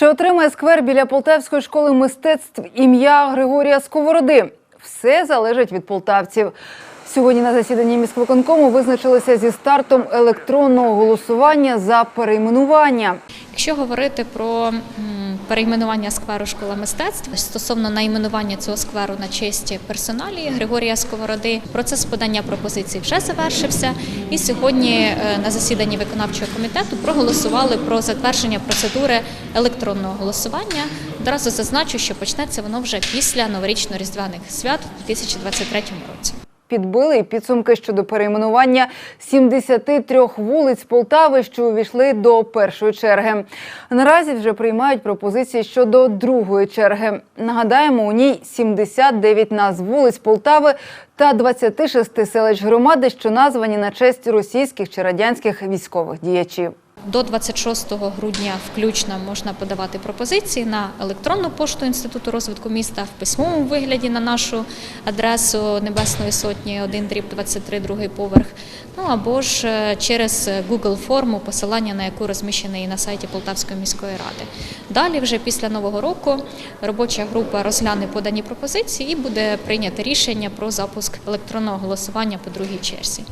Чи отримає сквер біля Полтавської школи мистецтв ім'я Григорія Сковороди? Все залежить від полтавців. Сьогодні на засіданні міськвиконкому визначилися зі стартом електронного голосування за перейменування. Якщо говорити про перейменування скверу школа мистецтв стосовно найменування цього скверу на честь персоналії Григорія Сковороди, процес подання пропозицій вже завершився. І сьогодні е, на засіданні виконавчого комітету проголосували про затвердження процедури електронного голосування. Одразу зазначу, що почнеться воно вже після новорічно-різдвяних свят у 2023 році. Підбили й підсумки щодо перейменування 73 вулиць Полтави, що увійшли до першої черги. Наразі вже приймають пропозиції щодо другої черги. Нагадаємо, у ній 79 назв вулиць Полтави та 26 селищ громади, що названі на честь російських чи радянських військових діячів. До 26 грудня включно можна подавати пропозиції на електронну пошту Інституту розвитку міста в письмовому вигляді на нашу адресу Небесної Сотні 1 дріб 23, другий поверх. Ну або ж е, через Google форму, посилання на яку розміщене і на сайті Полтавської міської ради. Далі, вже після нового року, робоча група розгляне подані пропозиції і буде прийнято рішення про запуск електронного голосування по другій черзі.